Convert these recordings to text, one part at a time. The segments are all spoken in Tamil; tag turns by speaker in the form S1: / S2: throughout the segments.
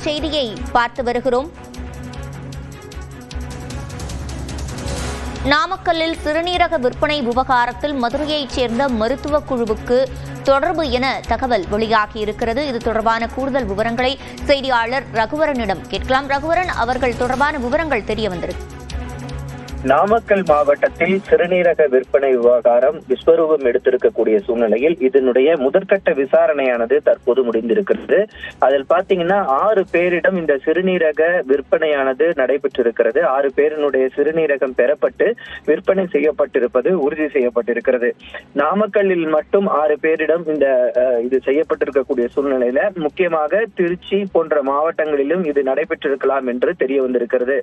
S1: செய்தியை பார்த்து வருகிறோம். நாமக்கல்லில் சிறுநீரக விற்பனை விவகாரத்தில் மதுரையைச் சேர்ந்த மருத்துவ குழுவுக்கு தொடர்பு என தகவல் வெளியாகியிருக்கிறது. இது தொடர்பான கூடுதல் விவரங்களை செய்தியாளர் ரகுவரனிடம் கேட்கலாம். ரகுவரன் அவர்கள் தொடர்பான விவரங்கள் தெரிய வந்திருக்கு.
S2: நாமக்கல் மாவட்டத்தில் சிறுநீரக விற்பனை விவகாரம் விஸ்வரூபம் எடுத்திருக்கக்கூடிய சூழ்நிலையில் இதனுடைய முதற்கட்ட விசாரணையானது தற்போது முடிந்திருக்கிறது. அதில் பாத்தீங்கன்னா ஆறு பேரிடம் இந்த சிறுநீரக விற்பனையானது நடைபெற்றிருக்கிறது. ஆறு பேரினுடைய சிறுநீரகம் பெறப்பட்டு விற்பனை செய்யப்பட்டிருப்பது உறுதி செய்யப்பட்டிருக்கிறது. நாமக்கல்லில் மட்டும் ஆறு பேரிடம் இந்த அஹ், இது செய்யப்பட்டிருக்கக்கூடிய சூழ்நிலையில முக்கியமாக திருச்சி போன்ற மாவட்டங்களிலும் இது நடைபெற்றிருக்கலாம் என்று தெரிய வந்திருக்கிறது.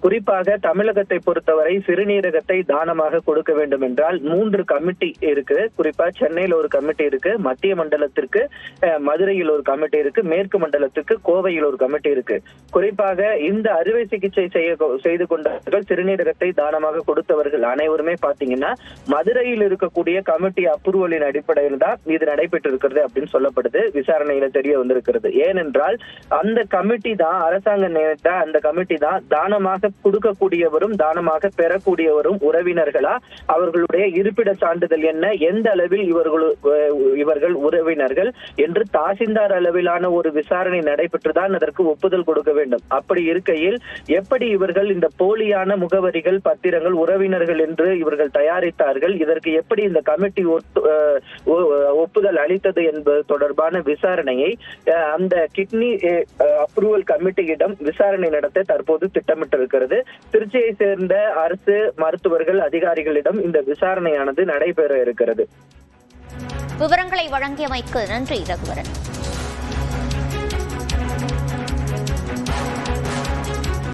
S2: குறிப்பாக தமிழகத்தை பொறுத்தவரை சிறுநீரகத்தை தானமாக கொடுக்க வேண்டும் என்றால் மூன்று கமிட்டி இருக்கு. குறிப்பா சென்னையில் ஒரு கமிட்டி இருக்கு மத்திய மண்டலத்திற்கு மதுரையில் ஒரு கமிட்டி இருக்கு மேற்கு மண்டலத்திற்கு கோவையில் ஒரு கமிட்டி இருக்கு. குறிப்பாக இந்த அறுவை சிகிச்சை செய்ய செய்து கொண்டவர்கள் சிறுநீரகத்தை தானமாக கொடுத்தவர்கள் அனைவருமே பாத்தீங்கன்னா மதுரையில் இருக்கக்கூடிய கமிட்டி அப்ரூவலின் அடிப்படையில் தான் இது நடைபெற்று இருக்கிறது அப்படின்னு சொல்லப்படுது. விசாரணையில தெரிய வந்திருக்கிறது. ஏனென்றால் அந்த கமிட்டி தான் அரசாங்க நியமித்த அந்த கமிட்டி தான் தானமாக கொடுக்கக்கூடியவரும் தானமாக பெறக்கூடியவரும் உறவினர்களா? அவர்களுடைய இருப்பிட சான்றிதழ் என்ன? எந்த அளவில் இவர்கள் இவர்கள் உறவினர்கள்? என்று தாசில்தார் அளவிலான ஒரு விசாரணை நடைபெற்றுதான் அதற்கு ஒப்புதல் கொடுக்க வேண்டும். அப்படி இருக்கையில் எப்படி இவர்கள் இந்த போலியான முகவரிகள் பத்திரங்கள் உறவினர்கள் என்று இவர்கள் தயாரித்தார்கள்? இதற்கு எப்படி இந்த கமிட்டி ஒப்புதல் அளித்தது என்பது தொடர்பான விசாரணையை அந்த கிட்னி அப்ரூவல் கமிட்டியிடம் விசாரணை நடத்த தற்போது திட்டமிட்டிருக்கிறது. திருச்சியை சேர்ந்த அரசு மருத்துவர்கள் அதிகாரிகளிடம் இந்த விசாரணையானது நடைபெற இருக்கிறது.
S1: விவரங்களை வழங்கியமைக்கு நன்றி ரகுவரன்.